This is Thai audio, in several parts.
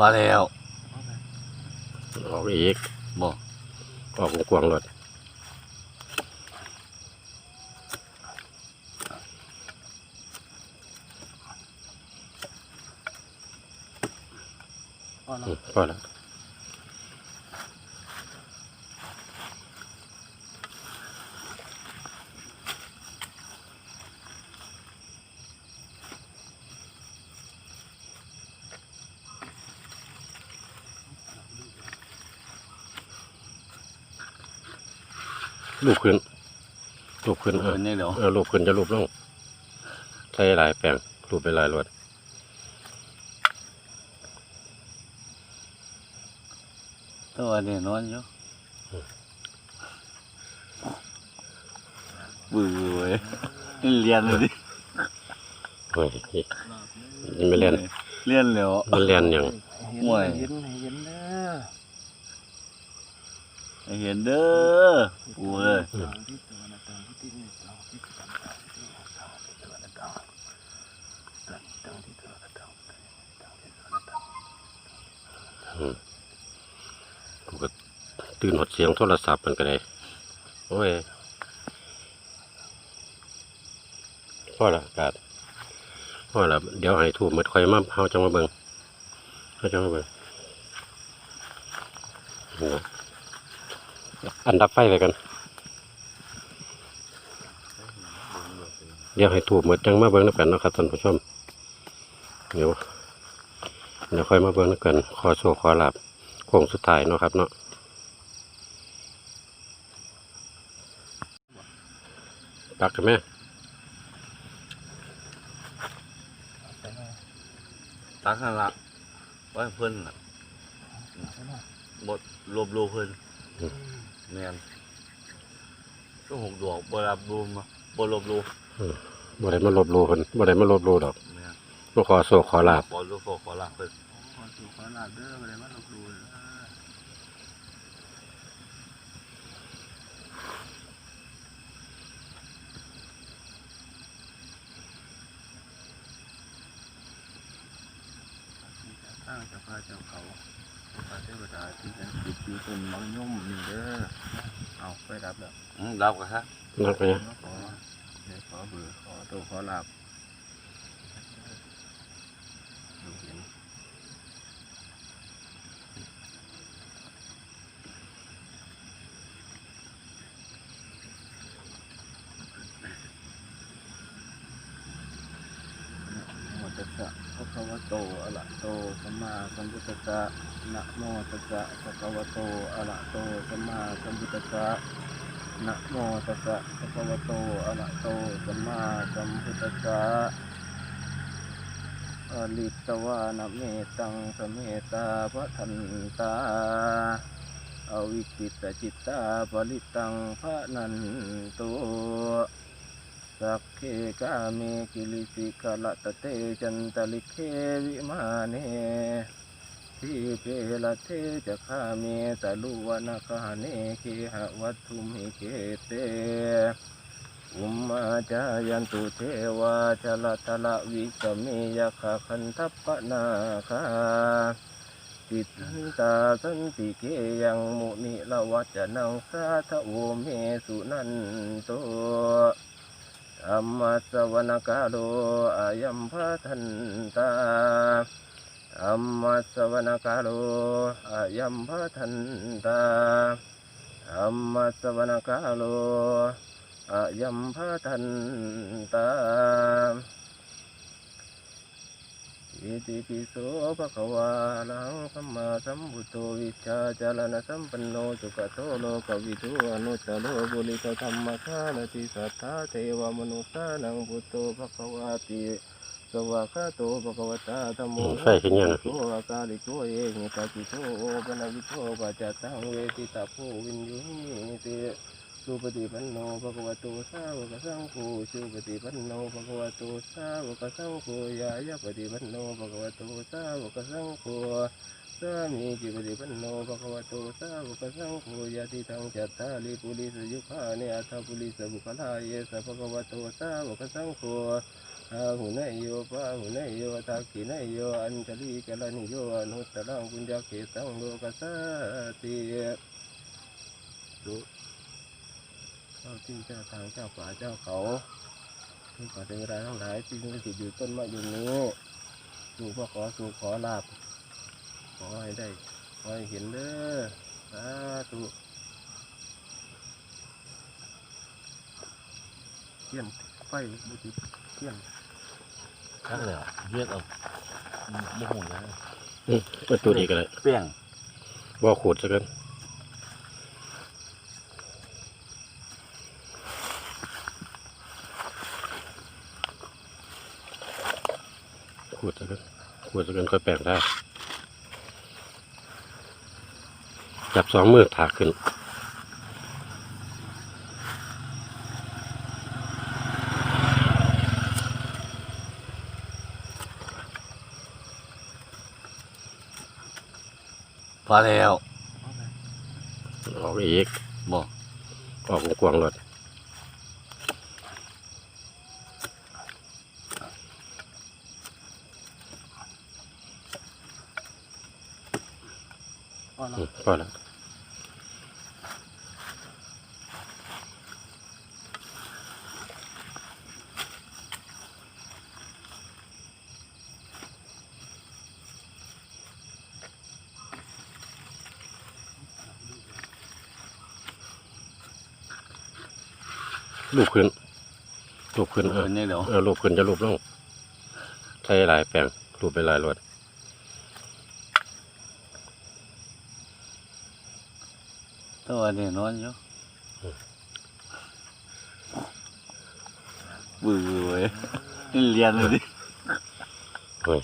พอแล้วออกอีกบอกออกกวางๆรถพอแล้วอืมพอแล้ว ลูกขึ้นลูกขึ้นเออเป็นยังเดี๋ยวเออลูกขึ้นจะลูกลงใช้หลายแปลงลูกไปหลายรวดตัวนี้นอนอยู่บื้อเว้ยนี่เรียนเลยดิเฮ้ยนี่ไม่เล่นเรียนแล้วมันเล่นอย่างห่วย เห็นเด้อให้เห็นเด้อกูเลยกูก็ตื่นหดเสียงโทรศัพท์มันก็ได้โอ้ยพ่อละอากาศพ่อละเดี๋ยวให้ถูกหมดคอยมาเฮาจังมาเบิ่งเฮาจังมาเบิ่งนะ อันดับไฟไปกัน เดี๋ยวให้ถูกหมดจังมาเบิ่งนำกันเนาะครับท่านผู้ชม เดี๋ยวเดี๋ยวค่อยมาเบิ่งนำกัน ขอโชว์ขอลาบโค้งสุดท้ายเนาะครับเนาะปักกันไหมตักนั่นละไว้เพิ่นน่ะหมดรวบรูเพิ่น แม่นก็หกดอกบ่รับรูมาบ่รวบรูบ่ได้มาลบหลู่เพิ่นบ่ได้มาลบหลู่ดอกแม่นมาขอโชคขอลาบบ่รู้ขอขอลาเพิ่นขอสู่ขอลาบเด้อไปเลยมาลบดูเลยตั้งจะพาเจ้าเขา พาเทวดาที่เป็นจิตอยู่ต้นมังยุ่มนี่เด้อเอาไปรับแล้วอืมรับกันฮะนักไปนะขอเดี๋ยวขอเบื่อขอตัวขอหลับดูเห็นนะโมตัสสะภะคะวะโตอะระโตสัมมาสัมพุทธัสสะ นะโมตัสสะภะคะวะโตอะระโตสัมมาสัมพุทธัสสะนะโมตัสสะภะคะวะโตอะระโตสัมมาสัมพุทธัสสะอลิตวานะเมตังสเมตาพะทันตาอวิคิตจิตตาปริตังพะนันตุสักเคกาเมกิลิสิกะละตะเตจันตลิเควิมาเน ทีเปละเทจะข้าเมตะลุวนาคาเนเคหวัตถุมิเกเตอุมมาจายันตุเทวาชลทละวิสเมยคาคันทัปปนาคาติทันตาสันติเกยังมุนิละวัจนังสาทโอเมสุนันโตธรรมสวนกาโลอายัมพะทันตา อัมมัสวนกาโลอายัมพะทันตาอัมมัสวนกาโลอายัมพะทันตาอิติปิโสภะคะวาอะระหังสัมมาสัมพุทโธวิชาจารณะสัมปันโนสุขโตโลกวิทูอนุตโลบุริตธรรมสารติสัทธาเทวมนุสสานังพุทโธภะคะวาติ สวากขาโตภะคะวตาธัมโมใส่ขึ้นยังอะโตอากาลิโตเอหิตาจิโตโอปนาวิโตปัจจตังเวทิตาโพวินยุหินิเตสุปฏิปันโนภะคะวะโตสาวกสังโฆสุปฏิปันโนภะคะวะโตสาวกสังโฆยายาปฏิปันโนภะคะวะโตสาวกสังโฆสามีจิปฏิปันโนภะคะวะโตสาวกสังโฆยะติทังจัตตาลิปุริสยุคาเนอัตถปุริสบุคลาเยสะภะคะวะโตสาวกสังโฆสอา หุนายโยปะหุนายโยทักขินายโยอัญชลีกลนิโยอนุตรังปุญญาเกตังโลกัสสติสุเจ้าที่เจ้าทางเจ้าป่าเจ้าเขาที่ขอเทวดาทั้งหลายที่มีสิทธิ์อยู่ต้นมะยมนี้สู่พ่อขอสู่ขอลาบขอให้ได้ขอให้เห็นเด้อสาธุเทียนไฟบุติ เทียนคักเลยอะเฮ็ดเอาบ่ฮู้แล้วอืมมาตัวนี้ก็เลยเปี้ยงบ่ขูดซะกันขูดซะกันขูดซะกันค่อยแปลงได้ จับสองมือถากขึ้น พอแล้วออกอีกบ่ออกกวางๆรถอ๋อเนาะอืมพอแล้ว ลูกขึ้นลูกขึ้นเออเป็นยังเดี๋ยวเออรูปขึ้นจะรูปลงใช้หลายแปลงรูปไปหลายรวดตัวนี้นอนอยู่บื้อเว้ยนี่เรียนเลยดิเฮ้ย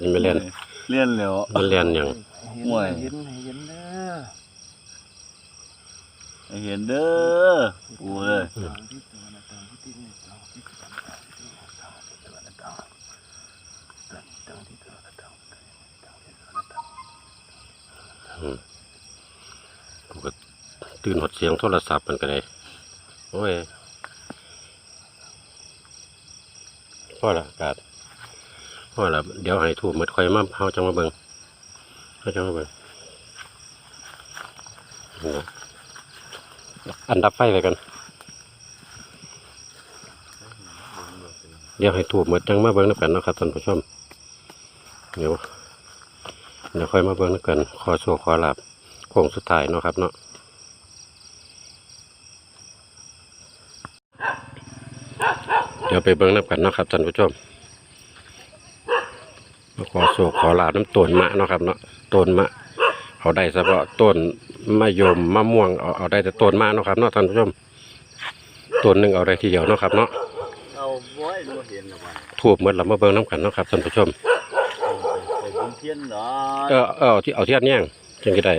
นี่ไม่เล่นเรียนแล้วไม่เล่นอย่างห่วย เห็นให้เห็นเด้อ ให้ เห็นเด้อปูเอ้ยกูก็ตื่นหดเสียงโทรศัพท์มันก็เลยโอ้ยพ่อละอากาศพ่อละเดี๋ยวให้ถูกหมดคอยมาเฮาจังมาเบิ่งเฮาจังมาเบิ่งนะ อันดับไฟไปกัน เดี๋ยวให้ถูกหมดจังมาเบิ่งนำกันนะครับท่านผู้ชม เดี๋ยวเดี๋ยวค่อยมาเบิ่งนำกัน ขอโชว์ขอหลาบโค้งสุดท้ายเนาะครับเนาะเดี๋ยวไปเบิ่งนำกันนะครับท่านผู้ชมขอโชว์ขอหลาบน้ำต้นมะเนาะครับเนาะต้นมะ เอาได้เฉพาะต้นมะยมมะม่วงเอาเอาได้แต่ต้นมะเนาะครับเนาะท่านผู้ชมต้นหนึ่งเอาได้ทีเดียวเนาะครับเนาะเอาบ่อยบ่เห็นหรอกว่าถูกหมดแล้วมาเบิ่งน้ำกันเนาะครับท่านผู้ชม ไปบุญเทียนเหรอเออเออเอาที่เอาเทียนแย่งจังก็ได้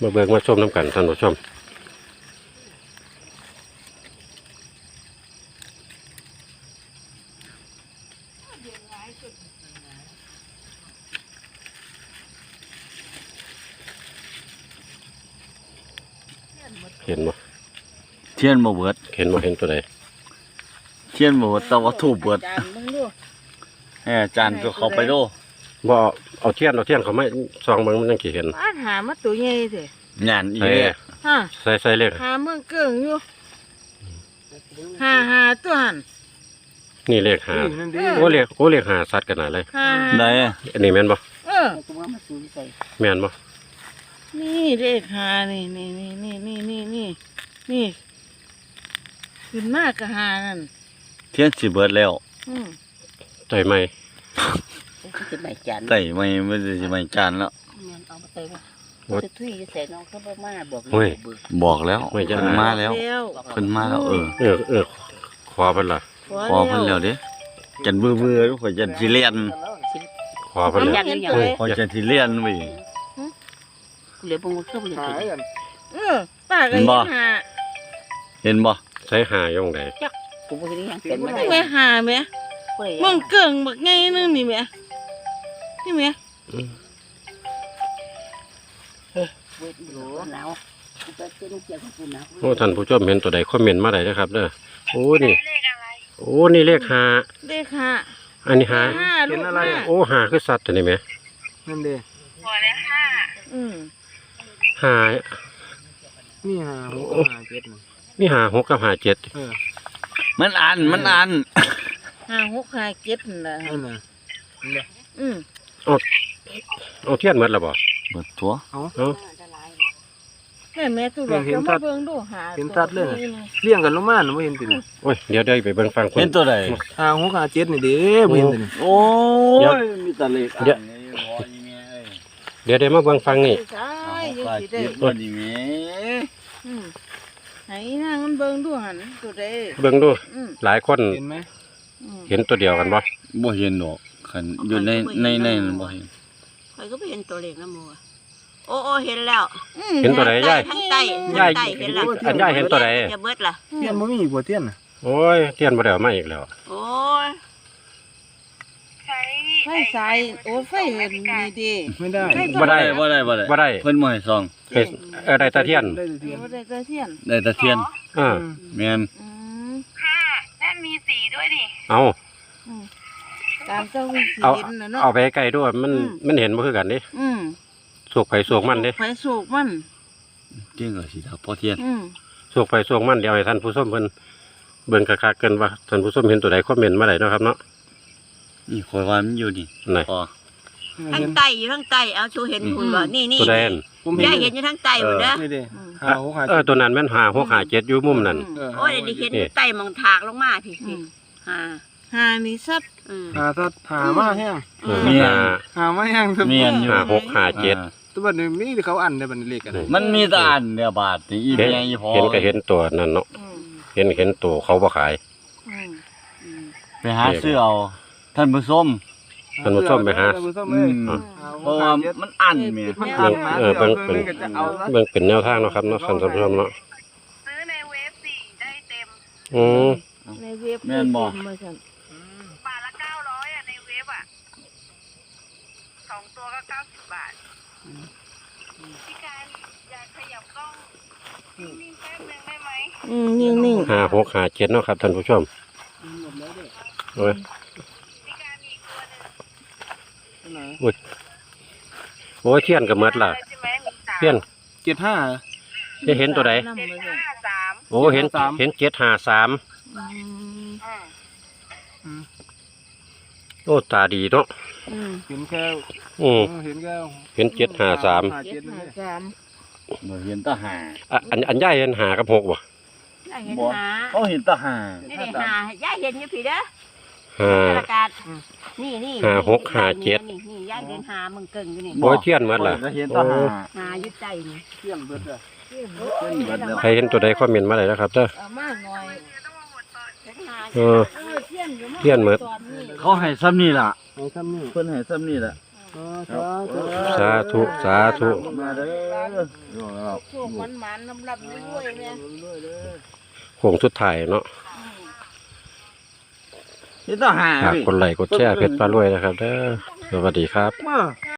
มาเบิ่งมาชมน้ำกันท่านผู้ชม เห็นบ่เทียนบ่เบิดเห็นบ่เห็นตัวใดเทียนบ่เบิดแต่ว่าถูกเบิดจานมึงดูแหมจานก็เข้าไปดูบ่เอาเอาเทียนเอาเทียนเขาไม่ซองเบิ่งมันยังสิเห็นบ้านหามาตัวใหญ่เถอะงานอีใส่เด้ฮะใส่ใส่เลขหาเมืองเกิ่งอยู่หาหาตัวหันนี่เลขหานั่นดิโอ้เลขโอ้เลขหาสัตว์กันหนาเลยหาได้อันนี้แม่นบ่เออ แม่นบ่ นี่เลขหานี่นี่นี่นี่นี่นี่นี่นี่ขึ้นมากกะหานั่นเทียนสิเบิดแล้วอืมใจไหมจะไม่จันไต่ไม่ไม่ได้สิไม่จานแล้วเงินเอามาเติมจะทุยจะใส่น้องเขาบ่มาบอกเฮ้ยเบื่อบอกแล้วไม่จะเพิ่นมาแล้วแล้วเพิ่นมาแล้วเออ เออเออขอเพิ่นล่ะขอเพิ่นแล้วเด้จันเบื่อเบื่อๆข่อยจันสิเลียนขอเพิ่นเอาแล้วอย่างนี้ตัวเลยข่อยจันสิเลียนเว้ย เหลือปงเข้าไปเลยหายกันเออป้าก็เห็นบ่ยังหาเห็นบ่ใส่หาอยู่ตรงใดกูบ่ได้ยังเป็นมาได้ไม่หาแม่บ่ได้เมืองเกิ่งบักไงนึงนี่แม่นี่แม่อยู่หนาวกูไปเต้นเกี่ยวกับกูหนาวโอ้ท่านผู้ชมเห็นตัวใดคอมเมนต์มาได้นะครับเด้อโอ้นี่เลขอะไรโอ้นี่เลขหาเลขห้าอันนี้หาห้าลูกห้าโอ้หาคือสัตว์ตัวนี้ไหมนั่นเด้อืม หานี่หาหกหาเจ็ดน่ะนี่หาหกกับหาเจ็ดเออมันอันมันอัน ห้าหกห้าเจ็ดนั่นนะนั่นน่ะอืมเอาเทียนหมดแล้วบ่หมดตัวแม่แม่ตู้หลอกจะมาเบิ่งดูหาเห็นตัดเลยน่ะ เลี้ยงกันลงมาน่ะบ่เห็นติน่ะโอ้ยเดี๋ยวเดี๋ยวไปเบิ่งฟังคนเห็นตัวใดหาหกหาเจ็ดนี่เด้บ่เห็นติน่ะโอ้เดี๋ยวยมีแตะเล็กอันเดี๋ยว นี้บ่อีแม่เอ้ยเดี๋ยวเดี๋ยวมาเบิ่งฟังนี่ใช่เอายัง ปลาสิได้จิตบ่ดีแม่อืมให้นางมันเบิ่งดูหันตัวใดเบิ่งดูอืมหลายคนเห็นไหมอืมเห็นตัวเดียวกันบ่บ่เห็นดอกคันอยู่ในในในนั้นบ่เห็นข่อยก็ไปเห็นตัวเลขนะโมอะโอ้โอ้เห็นแล้วอืมเห็นตัวใดยาย ทั้งใต้ยายทั้งใต้เห็นแล้วอันยายเห็นตัวใด จะเบิดล่ะเทียนบ่มีอีกบ่เทียนน่ะโอ้ยเทียนบ่ได้เอามาอีกแล้ว โอ้ย ไฟสายโอ้ไฟเห็นนี่ดิไม่ได้ไม่บ่ได้ บ่ได้บ่ได้บ่ได้เพิ่นบ่ให้ซอง เฮ็ดเออได้แตาเทียนได้แต่เทียนบ่ได้ตะเทียนได้แตะเทียนอ่าแม่นอืมเอาตามเจ้าวิสีเอาเห็นน่ะเนาะ เอาไปใกล้ด้วยมันอืม มันเห็นบ่คือกันเดิอืมสุกไผสุกมันเดิไฟสูกมันเที่ยงก็สิทับพอเทียนอืมสุกไผสุกมันเดี๋ยวให้ท่านผู้ชมเพิ่นเบิ่งคักๆกันว่าท่านผู้ชมเห็นตัวใดคอมเมนต์มาได้เนาะครับเนาะ นี่ข่อยว่ามันอยู่นี่ไหน พอทั้เห็งนใต้อยู่ทั้งใต้เอาชูเห็นคุณบ่นี่นี่ตัวใดอันผมเห็นยายเห็นอยู่ทั้งใต้หมดเด้อนี่เด้อืมหาหกหาเอเจ็อดตัวนั้นแม่นหาหกหาเจ็ดอยู่มุมนั้นเออโอ้ยเดี๋ยวเห็นอยู่ใต้หมองถากลงมาพี่อืพี่มอ่าหานี่ซับอืมหาสัตว์หามาแห้งเออเมียหาหามาแห้งทุกเมียนอยู่หาหกหาเจ็ด อ่าตัวบัดนี้มีแต่เขาอันได้บัดนี้เลขอะไรมันมีแตะอันเดียวบาทนี่อีเห็นแม่อีพอเห็นก็เห็นตัวนั่นเนาะ อืมเห็นเห็นตัวเขาบ่ขาย อืมอืมไปหาซื้อเอา ท่านผู้ชม ท่านผู้ชมไปหา ท่านผู้ชมอืเอ้ยมอะหหเพราะกว่าหาเจ็ดมันอันแม่มันอันมาเออเบิ่งดี๋ยวเป็นก็จะเอาซะเบิ่งเป็นแนวทางเนาะครับเนาะท่านผู้ชมเนาะซื้อในเว็บสี่ได้เต็มอืมในเว็บแม่นบ่เมาซั่นบาทละเก้าร้อยอะ ในเว็บอะสองตัวก็เก้าสิบบาทพี่การอยากขยับกล้องนิ่งๆแป๊บนึงได้ไหมอืมนิ่งหาหกหาเจ็ดเนาะครับท่านผู้ชมโอ้ยพี่การมีอีก ตัวหนึ่งโอ้ยเทียนก็หมดล่ะใช่ไหมมีสามเทียนเจ็ดห้าๆได้เห็นตัวใดนำเจ็ดมาซั่นห้าสามโอ้เห็นสาม เห็นเจ็ดหาสามอืมอืมโอ้ตาดีเนาะอืมเห็นแค่อืมเห็นแค่เห็นเจ็ดหาสามเจ็ดห้าสามบ่เห็นแตะหาอะอันอันย่ายเห็นหากับหกบ่ยายเห็นหาเขาเห็นแตะหานี่ได้หายายเห็นอยู่พี่เด้อ หาอากาศนี่นี่ห้าหกห้าเจ็ด นี่นี่ยายเห็นหามึงเก่งอยู่นี่โอ้ยเทียนหมดล่ะก็เห็นแตะหาหาอยู่ใต้นี่เทียมเบิดเลยเห็นเบิดแล้วใครเห็นตัวใดคอมเมนต์มาได้แล้วครับเด้อ เอามาหน่อยเห็นหาเออเออ เทียนอยู่าเทียนหมดตอนนี้เขาให้ซ้ำนี่ล่ะไอ้ซ้ำนี่เพิ่นให้ซ้ำนี่ล่ะอ๋อสาธุสาธุสาธุ มาเด้อโชคมันหมานลำลับรวยๆเนี่ยโค้งสุดท้ายเนาะ เห็นแตะหาฝากพี่กดไลค์กดแชร์เพชรฟ้ารวยนะครับเด้อสวัสดีครับมา